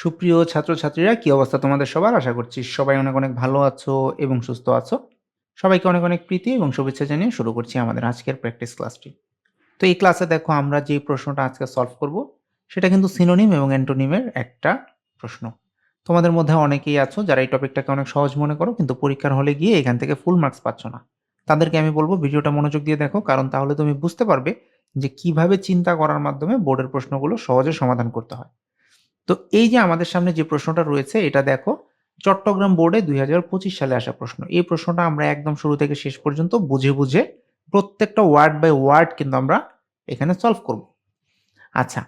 সুপ্রিয় ছাত্রছাত্রীরা, কি অবস্থা তোমাদের সবার? আশা করছি সবাই অনেক অনেক ভালো আছো এবং সুস্থ আছো। সবাইকে অনেক অনেক প্রীতি এবং শুভেচ্ছা জানিয়ে শুরু করছি আমাদের আজকের প্র্যাকটিস ক্লাসটি তো এই ক্লাসে দেখো আমরা যে প্রশ্নটা আজকে সলভ করব, সেটা কিন্তু সিনোনিম এবং অ্যান্টোনিমের একটা প্রশ্ন। তোমাদের মধ্যে অনেকেই আছো যারা এই টপিকটাকে অনেক সহজ মনে করো, কিন্তু পরীক্ষার হলে গিয়ে এখান থেকে ফুল মার্কস পাচ্ছ না। তাদেরকে আমি বলব ভিডিওটা মনোযোগ দিয়ে দেখো, কারণ তাহলে তুমি বুঝতে পারবে যে কীভাবে চিন্তা করার মাধ্যমে বোর্ডের প্রশ্নগুলো সহজে সমাধান করতে হয়। তো এই যে আমাদের সামনে যে প্রশ্নটা রয়েছে, এটা দেখো, চট্টগ্রাম বোর্ডে দুই হাজার পঁচিশ সালে আসা প্রশ্ন। এই প্রশ্নটা আমরা একদম শুরু থেকে শেষ পর্যন্ত বুঝে বুঝে প্রত্যেকটা ওয়ার্ড বাই ওয়ার্ড কিন্তু আমরা এখানে সলভ করব। আচ্ছা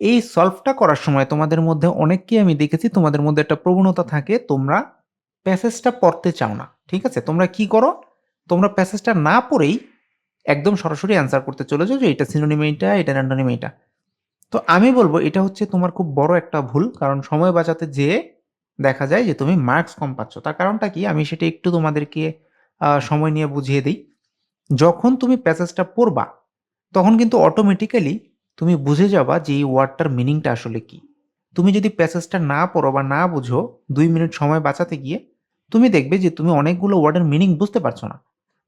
এই সলভটা করার সময় তোমাদের মধ্যে অনেককেই আমি দেখেছি, তোমাদের মধ্যে একটা প্রবণতা থাকে, তোমরা প্যাসেজটা পড়তে চাও না, ঠিক আছে? তোমরা কি করো? তোমরা প্যাসেজটা না পড়েই একদম সরাসরি অ্যান্সার করতে চলে যাও যে এটা সিনোনিম এইটা, এটা এইটা। তো আমি বলব, এটা হচ্ছে তোমার খুব বড় একটা ভুল, কারণ সময় বাঁচাতে যেয়ে দেখা যায় যে তুমি মার্কস কম পাচ্ছ। তার কারণটা কি? আমি সেটা একটু তোমাদেরকে সময় নিয়ে বুঝিয়ে দিই। যখন তুমি প্যাসেজটা পড়বা, তখন কিন্তু অটোমেটিক্যালি তুমি বুঝে যাবা যে এই ওয়ার্ডটার মিনিংটা আসলে কি। তুমি যদি প্যাসেজটা না পড়ো বা না বুঝো, দুই মিনিট সময় বাঁচাতে গিয়ে, তুমি দেখবে যে তুমি অনেকগুলো ওয়ার্ডের মিনিং বুঝতে পারছ না।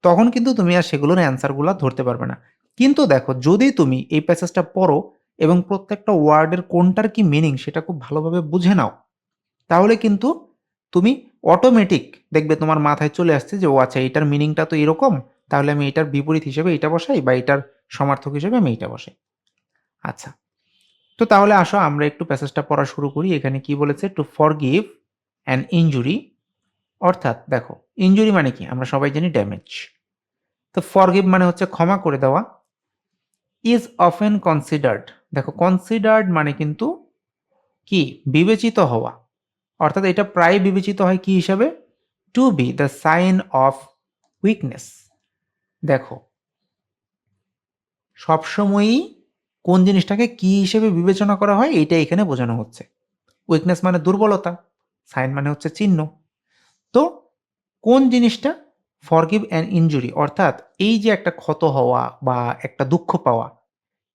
তখন কিন্তু তুমি আর সেগুলোর অ্যান্সারগুলো ধরতে পারবে না। কিন্তু দেখো, যদি তুমি এই প্যাসেজটা পড়ো এবং প্রত্যেকটা ওয়ার্ডের কোনটার কি মিনিং সেটা খুব ভালোভাবে বুঝে নাও। তাহলে কিন্তু তুমি অটোমেটিক দেখবে তোমার মাথায় চলে আসছে যে, ও আচ্ছা এটার মিনিংটা তো এরকম, তাহলে আমি এটার বিপরীত হিসেবে এটা বসাই বা এটার সমার্থক হিসেবে আমি এইটা বসাই। আচ্ছা তো তাহলে আসো আমরা একটু প্যাসেজটা পড়া শুরু করি। এখানে কি বলেছে? To forgive an injury অর্থাৎ দেখো ইঞ্জুরি মানে কি? আমরা সবাই জানি ড্যামেজ তো ফরগিভ মানে হচ্ছে ক্ষমা করে দেওয়া। ইজ অফেন কনসিডার্ড দেখো কনসিডার্ড মানে কিন্তু কি? বিবেচিত হওয়া। অর্থাৎ এটা প্রায় বিবেচিত হয় কি হিসাবে? To be the sign of weakness দেখো, সবসময়ই কোন জিনিসটাকে কি হিসেবে বিবেচনা করা হয় এইটা এখানে বোঝানো হচ্ছে। উইকনেস মানে দুর্বলতা সাইন মানে হচ্ছে চিহ্ন। তো কোন জিনিসটা? ফরগিভ অ্যান ইনজুরি অর্থাৎ এই যে একটা ক্ষত হওয়া বা একটা দুঃখ পাওয়া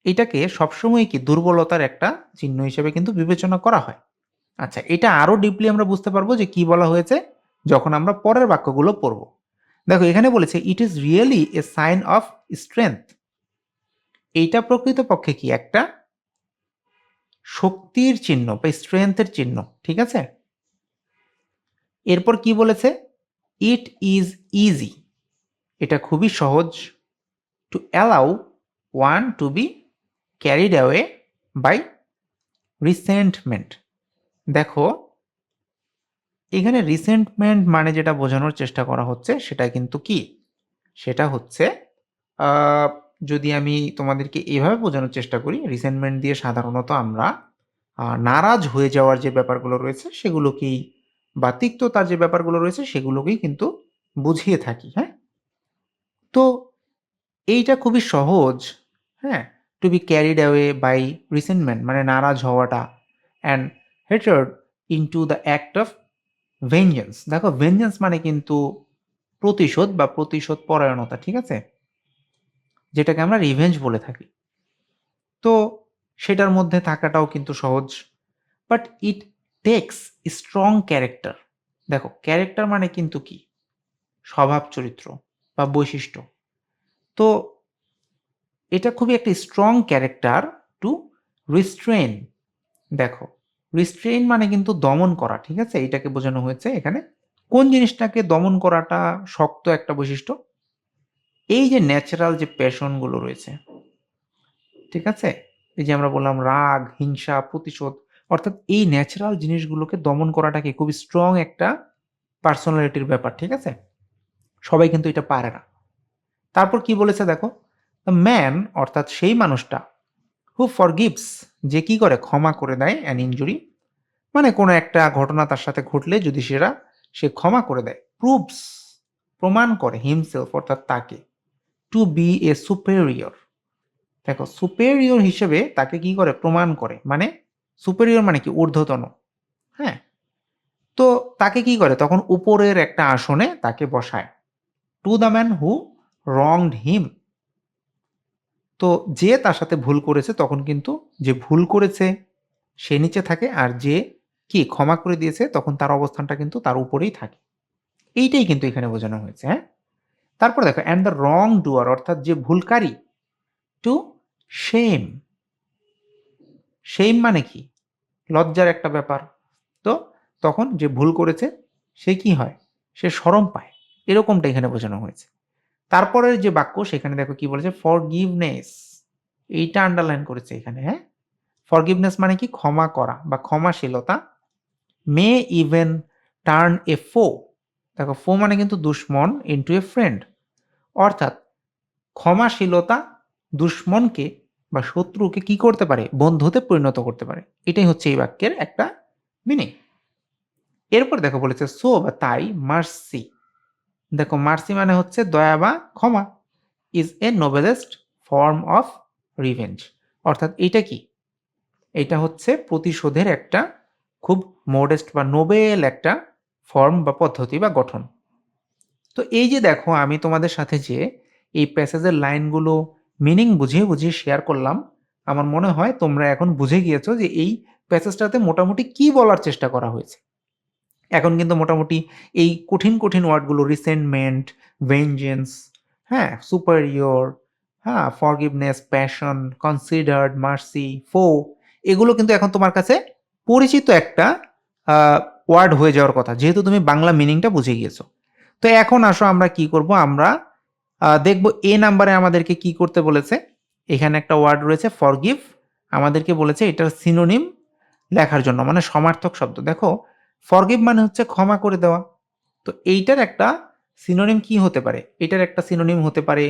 এটাকে সবসময় কি দুর্বলতার একটা চিহ্ন হিসেবে কিন্তু বিবেচনা করা হয়। আচ্ছা এটা আরও ডিপলি আমরা বুঝতে পারব যে কি বলা হয়েছে যখন আমরা পরের বাক্যগুলো পড়ব। দেখো, এখানে বলেছে it is really a sign of strength এইটা প্রকৃতপক্ষে কি একটা শক্তির চিহ্ন বা স্ট্রেংথের চিহ্ন, ঠিক আছে? এরপর কি বলেছে? ইট ইজ ইজি এটা খুবই সহজ। To allow one to be carried away by resentment দেখো, এখানে রিসেন্টমেন্ট মানে যেটা বোঝানোর চেষ্টা করা হচ্ছে সেটা কিন্তু কি? সেটা হচ্ছে যদি আমি তোমাদেরকে এভাবে বোঝানোর চেষ্টা করি রিসেন্টমেন্ট দিয়ে সাধারণত আমরা নারাজ হয়ে যাওয়ার যে ব্যাপারগুলো রয়েছে সেগুলোকেই বা তিক্ততার যে ব্যাপারগুলো রয়েছে সেগুলোকেই কিন্তু বুঝিয়ে থাকি হ্যাঁ? তো এইটা খুবই সহজ হ্যাঁ? To be carried away by resentment মানে নারাজ হওয়াটা and hatred into the act of vengeance দেখো ভেঞ্জেন্স মানে কিন্তু প্রতিশোধ বা প্রতিশোধ পরায়ণতা, ঠিক আছে? যেটাকে আমরা রিভেঞ্জ বলে থাকি। তো সেটার মধ্যে থাকাটাও কিন্তু সহজ but it takes strong character দেখো ক্যারেক্টার মানে কিন্তু কি? স্বভাব চরিত্র বা বৈশিষ্ট্য। তো এটা খুবই একটা স্ট্রং ক্যারেক্টার টু রিস্ট্রেন দেখো রিস্ট্রেন মানে কিন্তু দমন করা, ঠিক আছে? এটাকে বোঝানো হয়েছে এখানে। কোন জিনিসটাকে দমন করাটা শক্ত একটা বৈশিষ্ট্য? এই যে ন্যাচারাল যে প্যাশনগুলো রয়েছে, ঠিক আছে? এই যে আমরা বললাম রাগ, হিংসা, প্রতিশোধ, অর্থাৎ এই ন্যাচারাল জিনিসগুলোকে দমন করাটাকে খুব স্ট্রং একটা পার্সোনালিটির ব্যাপার, ঠিক আছে? সবাই কিন্তু এটা পারে না। তারপর কি বলেছে দেখো? দ্য ম্যান অর্থাৎ সেই মানুষটা হু ফর গিভস যে কি করে ক্ষমা করে দেয় অ্যান ইঞ্জুরি মানে কোনো একটা ঘটনা তার সাথে ঘটলে যদি সেটা সে ক্ষমা করে দেয় প্রুভস প্রমাণ করে হিমসেলফ অর্থাৎ তাকে টু বি এ সুপেরিয়র দেখো সুপেরিয়র হিসেবে তাকে কি করে? প্রমাণ করে মানে সুপেরিয়র মানে কি? ঊর্ধ্বতন হ্যাঁ? তো তাকে কি করে? তখন উপরের একটা আসনে তাকে বসায় to the man who wronged him তো যে তার সাথে ভুল করেছে, তখন কিন্তু যে ভুল করেছে, সে নিচে থাকে আর যে কি ক্ষমা করে দিয়েছে, তখন তার অবস্থানটা কিন্তু তার উপরেই থাকে। এইটাই কিন্তু এখানে বোঝানো হয়েছে হ্যাঁ? তারপর দেখো অ্যান্ড দ্য রং ডুয়ার অর্থাৎ যে ভুলকারী টু শেম শেম মানে কি? লজ্জার একটা ব্যাপার। তো তখন যে ভুল করেছে, সে কি হয়? সে সরম পায়। এরকমটা এখানে বোঝানো হয়েছে। তারপরের যে বাক্য, সেখানে দেখো কি বলেছে ফরগিভনেস এইটা আন্ডারলাইন করেছে এখানে হ্যাঁ? ফরগিভনেস মানে কি? ক্ষমা করা বা ক্ষমাশীলতা। মে ইভেন টার্ন এ ফো দেখো ফো মানে কিন্তু দুশ্মন ইন্টু এ ফ্রেন্ড অর্থাৎ, ক্ষমাশীলতা দুশ্মনকে বা শত্রুকে কি করতে পারে? বন্ধুতে পরিণত করতে পারে। এটাই হচ্ছে এই বাক্যের একটা মিনিং এরপর দেখো বলেছে সো বা তাই মার্সি দেখো মার্সি মানে হচ্ছে দয়া বা ক্ষমা is a noblest form of revenge অর্থাৎ এটা কি? এটা হচ্ছে প্রতিশোধের একটা খুব মোডেস্ট বা নোবেল একটা ফর্ম বা পদ্ধতি বা গঠন। তো এই যে দেখো, আমি তোমাদের সাথে যে এই প্যাসেজের লাইনগুলো মিনিং বুঝিয়ে বুঝিয়ে শেয়ার করলাম, আমার মনে হয় তোমরা এখন বুঝে গিয়েছো যে এই প্যাসেজটাতে মোটামুটি কি বলার চেষ্টা করা হয়েছে। এখন কিন্তু মোটামুটি এই কঠিন কঠিন ওয়ার্ডগুলো রিসেন্টমেন্ট ভেঞ্জেন্স হ্যাঁ সুপারিয়র হ্যাঁ ফরগিভনেস প্যাশন কনসিডার্ড মার্সি ফো এগুলো কিন্তু এখন তোমার কাছে পরিচিত একটা ওয়ার্ড হয়ে যাওয়ার কথা। যেহেতু তুমি বাংলা মিনিংটা বুঝে গিয়েছো। তো এখন আসো আমরা কি করব? আমরা দেখব এ নাম্বারে আমাদেরকে কি করতে বলেছে। এখানে একটা ওয়ার্ড রয়েছে ফরগিভ আমাদেরকে বলেছে এটার সিনোনিম লেখার জন্য মানে সমার্থক শব্দ। দেখো ফরগিভ মানে হচ্ছে ক্ষমা করে দেওয়া। তো এইটার একটা সিনোনিম কি হতে পারে? এটার একটা সিনোনিম হতে পারে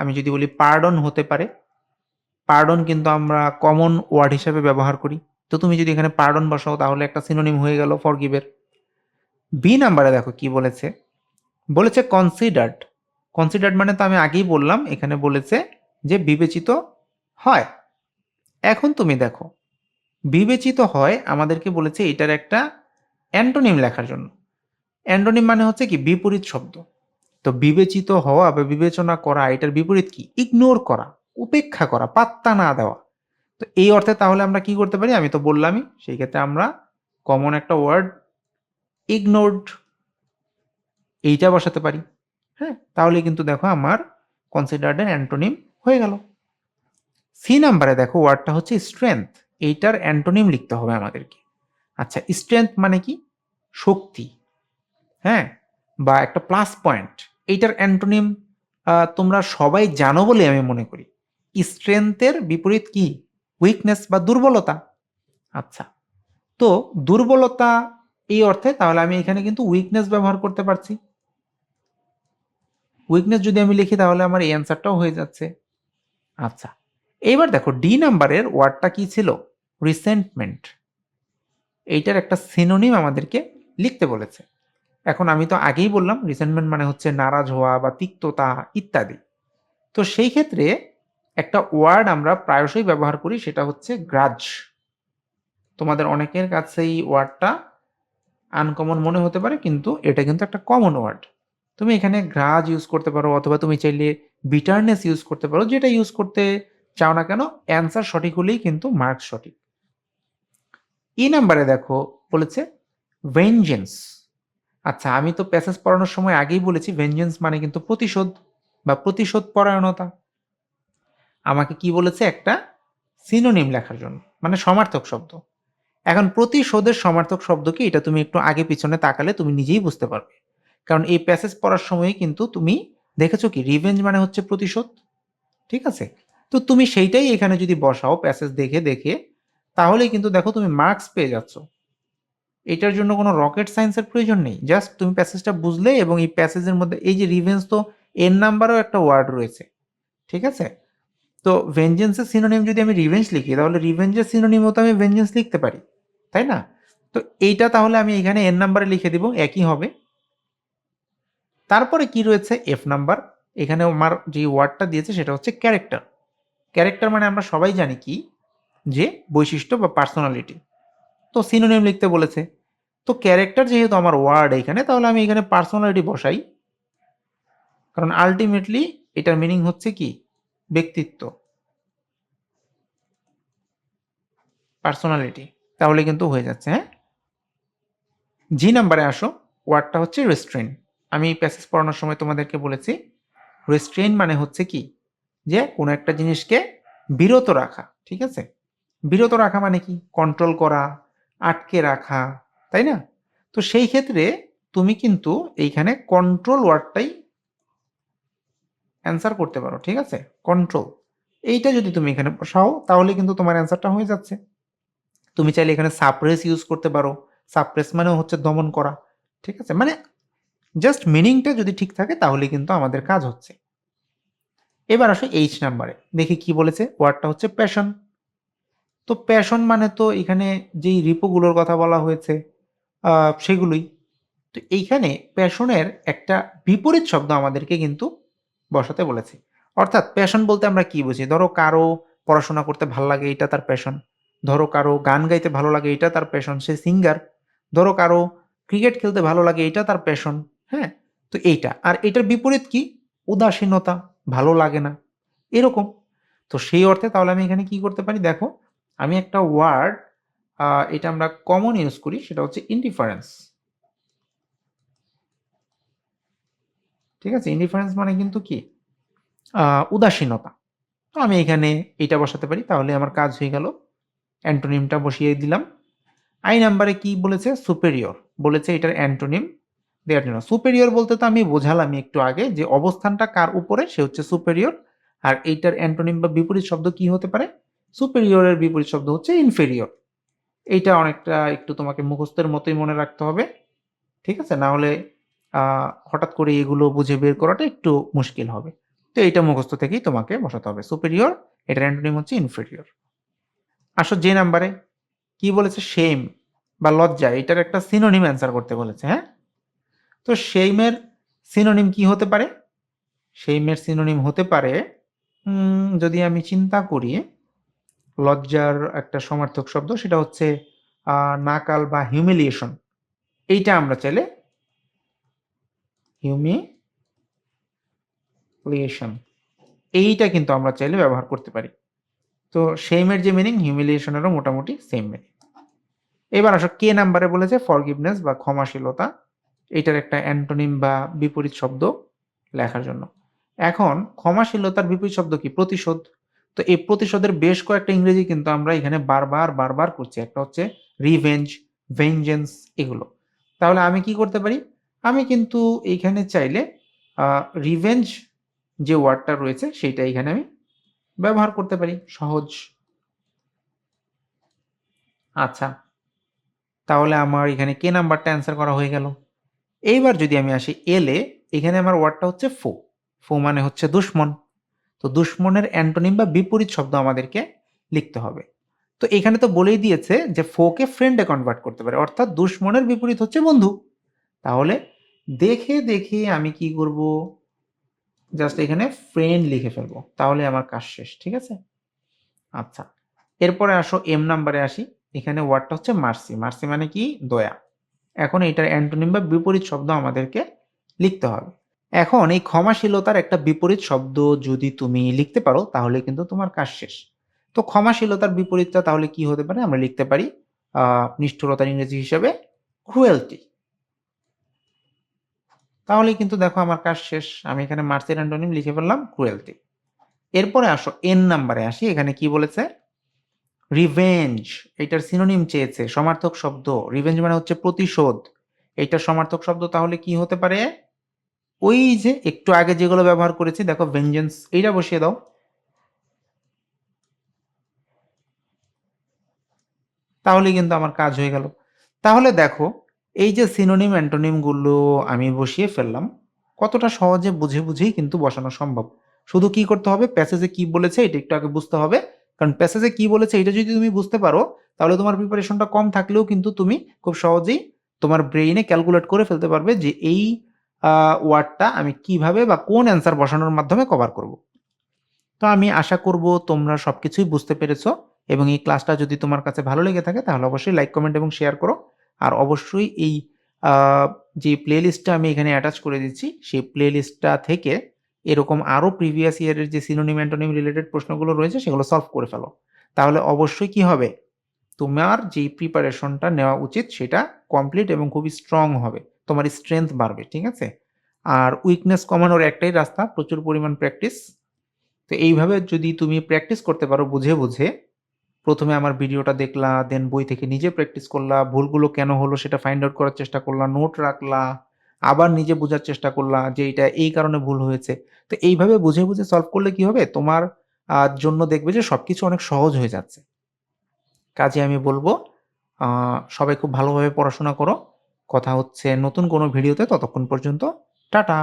আমি যদি বলি পার্ডন হতে পারে। পার্ডন কিন্তু আমরা কমন ওয়ার্ড হিসাবে ব্যবহার করি। তো তুমি যদি এখানে পার্ডন বসাও, তাহলে একটা সিনোনিম হয়ে গেল ফরগিভের বি নাম্বারে দেখো কি বলেছে। বলেছে কনসিডার্ড কনসিডার্ড মানে তো আমি আগেই বললাম, এখানে বলেছে যে বিবেচিত হয়। এখন তুমি দেখো বিবেচিত হয় আমাদেরকে বলেছে এটার একটা অ্যান্টোনিম লেখার জন্য। অ্যান্টোনিম মানে হচ্ছে কি? বিপরীত শব্দ। তো বিবেচিত হওয়া বা বিবেচনা করা এটার বিপরীত কি? ইগনোর করা, উপেক্ষা করা, পাত্তা না দেওয়া। তো এই অর্থে তাহলে আমরা কি করতে পারি? আমি তো বললামই, সেই ক্ষেত্রে আমরা কমন একটা ওয়ার্ড ইগনোরড এইটা বসাতে পারি। হ্যাঁ? তাহলে কিন্তু দেখো আমার কনসিডার্ড অ্যান্টোনিম হয়ে গেল। সি নাম্বারে দেখো ওয়ার্ডটা হচ্ছে স্ট্রেংথ এইটার অ্যান্টোনিম লিখতে হবে আমাদেরকে। আচ্ছা স্ট্রেংথ মানে কি? শক্তি। হ্যাঁ? বা একটা প্লাস পয়েন্ট এইটার অ্যান্টোনিম তোমরা সবাই জানো বলে আমি মনে করি। স্ট্রেংথের বিপরীত কি? উইকনেস বা দুর্বলতা। আচ্ছা তো দুর্বলতা এই অর্থে তাহলে আমি এখানে কিন্তু উইকনেস ব্যবহার করতে পারছি। উইকনেস যদি আমি লিখি তাহলে আমার এই অ্যান্সারটাও হয়ে যাচ্ছে। আচ্ছা এইবার দেখো ডি নাম্বারের ওয়ার্ডটা কি ছিল? রিসেন্টমেন্ট এইটার একটা সিনোনিম আমাদেরকে লিখতে বলেছে। এখন আমি তো আগেই বললাম রিসেন্টমেন্ট মানে হচ্ছে নারাজ হওয়া বা তিক্ততা ইত্যাদি। তো সেই ক্ষেত্রে একটা ওয়ার্ড আমরা প্রায়শই ব্যবহার করি, সেটা হচ্ছে গ্রাজ তোমাদের অনেকের কাছে এই ওয়ার্ডটা আনকমন মনে হতে পারে, কিন্তু এটা কিন্তু একটা কমন ওয়ার্ড। তুমি এখানে গ্রাজ ইউজ করতে পারো, অথবা তুমি চাইলে বিটারনেস ইউজ করতে পারো, যেটা ইউজ করতে চাও না কেন? অ্যান্সার সঠিক হলেই কিন্তু মার্কস সঠিক। ই নাম্বারে দেখো বলেছে ভেঞ্জেন্স আচ্ছা আমি তো প্যাসেজ পড়ানোর সময় আগেই বলেছি ভেঞ্জেন্স মানে কিন্তু প্রতিশোধ বা প্রতিশোধ পরায়ণতা। আমাকে কি বলেছে? একটা সিনোনিম লেখার জন্য মানে সমার্থক শব্দ। এখন প্রতিশোধের সমার্থক শব্দ কি? এটা তুমি একটু আগে পিছনে তাকালে তুমি নিজেই বুঝতে পারবে। কারণ এই প্যাসেজ পড়ার সময় কিন্তু তুমি দেখেছ কি? রিভেঞ্জ মানে হচ্ছে প্রতিশোধ। ঠিক আছে? তো তুমি সেইটাই এখানে যদি বসাও প্যাসেজ দেখে দেখে, তাহলে কিন্তু দেখো তুমি মার্কস পেয়ে যাচ্ছ। এটার জন্য কোনো রকেট সায়েন্সের প্রয়োজন নেই। জাস্ট তুমি প্যাসেজটা বুঝলে এবং এই প্যাসেজের মধ্যে, এই যে রিভেন্স তো এর নাম্বারও একটা ওয়ার্ড রয়েছে। ঠিক আছে? তো ভেঞ্জেন্সের সিনোনিম যদি আমি রিভেঞ্জ লিখি, তাহলে রিভেঞ্জের সিনোনিমও তো আমি ভেঞ্জেন্স লিখতে পারি। তাই না? তো এইটা তাহলে আমি এখানে এন নাম্বারে লিখে দিব, একই হবে। তারপরে কি রয়েছে? এফ নাম্বার এখানে আমার যে ওয়ার্ডটা দিয়েছে, সেটা হচ্ছে ক্যারেক্টার ক্যারেক্টার মানে আমরা সবাই জানি কি? যে বৈশিষ্ট্য বা পার্সোনালিটি তো সিনোনিম লিখতে বলেছে। তো ক্যারেক্টার যেহেতু আমার ওয়ার্ড এখানে, তাহলে আমি এখানে পার্সোনালিটি বসাই। কারণ আলটিমেটলি এটার মিনিং হচ্ছে কি? ব্যক্তিত্ব। পার্সোনালিটি তাহলে কিন্তু হয়ে যাচ্ছে হ্যাঁ? জি নাম্বারে আসো ওয়ার্ডটা হচ্ছে রেস্ট্রেন আমি প্যাসেজ পড়ানোর সময় তোমাদেরকে বলেছি রেস্ট্রেন মানে হচ্ছে কি? যে কোনো একটা জিনিসকে বিরত রাখা, ঠিক আছে? বিরত রাখা মানে কি? কন্ট্রোল করা, আটকে রাখা, তাই না? তো সেই ক্ষেত্রে তুমি কিন্তু এইখানে কন্ট্রোল ওয়ার্ডটাই অ্যান্সার করতে পারো, ঠিক আছে? কন্ট্রোল এইটা যদি তুমি এখানে বসাও, তাহলে কিন্তু তোমার অ্যান্সারটা হয়ে যাচ্ছে। তুমি চাইলে এখানে সাপ্রেস ইউজ করতে পারো। সাপ্রেস মানে হচ্ছে দমন করা, ঠিক আছে? মানে জাস্ট মিনিংটা যদি ঠিক থাকে, তাহলে কিন্তু আমাদের কাজ হচ্ছে। এবার আসো এইচ নাম্বারে দেখি কি বলেছে ওয়ার্ডটা হচ্ছে প্যাশন তো প্যাশন মানে তো এখানে যেই রিপোগুলোর কথা বলা হয়েছে সেগুলোই। তো এইখানে প্যাশনের একটা বিপরীত শব্দ আমাদেরকে কিন্তু বসাতে বলেছে। অর্থাৎ প্যাশন বলতে আমরা কি বুঝি? ধরো কারও পড়াশোনা করতে ভালো লাগে, এটা তার প্যাশন ধরো কারও গান গাইতে ভালো লাগে, এটা তার প্যাশন সে সিঙ্গার ধরো কারও ক্রিকেট খেলতে ভালো লাগে, এটা তার প্যাশন হ্যাঁ? তো এইটা। আর এটার বিপরীত কি? উদাসীনতা। ভালো লাগে না। এরকম। তো সেই অর্থে তাহলে আমি এখানে কি করতে পারি? দেখো, আমি একটা ওয়ার্ড এটা আমরা কমন ইউজ করি, সেটা হচ্ছে ইনডিফারেন্স ঠিক আছে? ইনডিফারেন্স মানে কিন্তু কি? উদাসীনতা। তো আমি এখানে এটা বসাতে পারি, তাহলে আমার কাজ হয়ে গেল। অ্যান্টোনিমটা বসিয়ে দিলাম। আই নাম্বারে কি বলেছে? সুপেরিয়র বলেছে এটার অ্যান্টোনিম। দেওয়ার জন্য। সুপেরিয়র বলতে তো আমি বোঝালাম একটু আগে যে অবস্থানটা কার উপরে, সে হচ্ছে সুপেরিয়র আর এইটার অ্যান্টোনিম বা বিপরীত শব্দ কি হতে পারে? সুপেরিয়রের বিপরীত শব্দ হচ্ছে ইনফেরিয়র এইটা অনেকটা একটু তোমাকে মুখস্থের মতোই মনে রাখতে হবে, ঠিক আছে? না হলে হঠাৎ করে এগুলো বুঝে বের করাটা একটু মুশকিল হবে। তো এইটা মুখস্থ থেকেই তোমাকে বসাতে হবে। সুপেরিয়র এটার অ্যান্টোনিম হচ্ছে ইনফেরিয়র আসো যে নাম্বারে কি বলেছে? সেম বা লজ্জা, এটার একটা সিনোনিম অ্যান্সার করতে বলেছে হ্যাঁ? তো সেইমের সিনোনিম কি হতে পারে? সেইমের সিনোনিম হতে পারে যদি আমি চিন্তা করি, লজ্জার একটা সমার্থক শব্দ, সেটা হচ্ছে নাকাল বা হিউমিলিয়েশন এইটা আমরা চাইলে হিউমিলিয়েশন এইটা কিন্তু আমরা চাইলে ব্যবহার করতে পারি। তো সেইমের যে মিনিং হিউমিলিয়েশনেরও মোটামুটি সেম মিনিং এবার আসো, কে নাম্বারে বলেছে? ফরগিভনেস বা ক্ষমাশীলতা? এটার একটা অ্যান্টোনিম বা বিপরীত শব্দ লেখার জন্য। এখন ক্ষমাশীলতার বিপরীত শব্দ কি? প্রতিশোধ। তো এই প্রতিশোধের বেশ কয়েকটা ইংরেজি কিন্তু আমরা এখানে বারবার বারবার করছি। একটা হচ্ছে রিভেঞ্জ ভেঞ্জেন্স এগুলো। তাহলে আমি কি করতে পারি? আমি কিন্তু এইখানে চাইলে রিভেঞ্জ যে ওয়ার্ডটা রয়েছে সেইটা এখানে আমি ব্যবহার করতে পারি। সহজ। আচ্ছা। তাহলে আমার এখানে কে নাম্বারটা অ্যান্সার করা হয়ে গেল? এইবার যদি আমি আসি এলে এখানে আমার ওয়ার্ডটা হচ্ছে ফো। ফো মানে হচ্ছে দুশ্মন। তো দুশ্মনের অ্যান্টোনিম বা বিপরীত শব্দ আমাদেরকে লিখতে হবে। তো এখানে তো বলেই দিয়েছে যে ফোকে ফ্রেন্ডে কনভার্ট করতে পারে, অর্থাৎ দুশ্মনের বিপরীত হচ্ছে বন্ধু। তাহলে দেখে দেখে আমি কি করব? জাস্ট এখানে ফ্রেন্ড লিখে ফেলব। তাহলে আমার কাজ শেষ, ঠিক আছে? আচ্ছা এরপরে আসো এম নাম্বারে আসি। এখানে ওয়ার্ডটা হচ্ছে মার্সি। মার্সি মানে কি? দয়া। এখন এটার অ্যান্টোনিম বা বিপরীত শব্দ আমাদেরকে লিখতে হবে। এখন এই ক্ষমাশীলতার একটা বিপরীত শব্দ যদি তুমি লিখতে পারো, তাহলে কিন্তু তোমার কাজ শেষ। তো ক্ষমাশীলতার বিপরীতটা তাহলে কি হতে পারে? আমরা লিখতে পারি নিষ্ঠুরতার ইংরেজি হিসেবে ক্রুয়েলটি তাহলে কিন্তু দেখো আমার কাজ শেষ। আমি এখানে মার্সের অ্যান্টোনিম লিখে ফেললাম ক্রুয়েলটি এরপরে আসো এন নাম্বারে আসি। এখানে কি বলেছে? রিভেঞ্জ এটার সিনোনিম চেয়েছে, সমার্থক শব্দ। রিভেঞ্জ মানে হচ্ছে প্রতিশোধ। এইটার সমার্থক শব্দ তাহলে কি হতে পারে? ওই যে একটু আগে যেগুলো ব্যবহার করেছি, দেখো ভেঞ্জেন্স এইটা বসিয়ে দাও। তাহলে কিন্তু আমার কাজ হয়ে গেল। তাহলে দেখো, এই যে সিনোনিম অ্যান্টোনিমগুলো আমি বসিয়ে ফেললাম, কতটা সহজে বুঝে বুঝেই কিন্তু বসানো সম্ভব। শুধু কি করতে হবে? প্যাসেজে কি বলেছে, এটা একটু আগে বুঝতে হবে। কারণ প্যাসেজে কি বলেছে এটা যদি তুমি বুঝতে পারো, তাহলে তোমার প্রিপারেশনটা কম থাকলেও কিন্তু তুমি খুব সহজেই তোমার ব্রেইনে ক্যালকুলেট করে ফেলতে পারবে যে এই ওয়ার্ডটা আমি কীভাবে বা কোন অ্যান্সার বসানোর মাধ্যমে কভার করব। তো আমি আশা করব তোমরা সব কিছুই বুঝতে পেরেছ এবং এই ক্লাসটা যদি তোমার কাছে ভালো লেগে থাকে তাহলে অবশ্যই লাইক কমেন্ট এবং শেয়ার করো। আর অবশ্যই এই যে প্লেলিস্টটা আমি এখানে অ্যাটাচ করে দিচ্ছি, সেই প্লেলিস্টটা থেকে এরকম আরও প্রিভিয়াস ইয়ারের যে সিনোনিম অ্যান্টোনিম রিলেটেড প্রশ্নগুলো রয়েছে, সেগুলো সলভ করে ফেলো। তাহলে অবশ্যই কি হবে? তোমার যেই প্রিপারেশনটা নেওয়া উচিত, সেটা কমপ্লিট এবং খুবই স্ট্রং হবে। তোমার স্ট্রেংথ বাড়বে, ঠিক আছে? আর উইকনেস কমানোর একটাই রাস্তা, প্রচুর পরিমাণ প্র্যাকটিস তো এইভাবে যদি তুমি প্র্যাকটিস করতে পারো বুঝে বুঝে, প্রথমে আমার ভিডিওটা দেখলা দেন বই থেকে নিজে প্র্যাকটিস করলা, ভুলগুলো কেন হলো সেটা ফাইন্ড আউট করার চেষ্টা করলা নোট রাখলা আবার নিজে বোঝার চেষ্টা করলা যে এটা এই কারণে ভুল হয়েছে। তো এইভাবে বুঝে বুঝে সলভ করলে কি হবে? তোমার জন্য দেখবে যে সব কিছু অনেক সহজ হয়ে যাচ্ছে। কাজে আমি বলব সবাই খুব ভালোভাবে পড়াশোনা করো। কথা হচ্ছে নতুন কোনো ভিডিওতে ততক্ষণ পর্যন্ত, টাটা!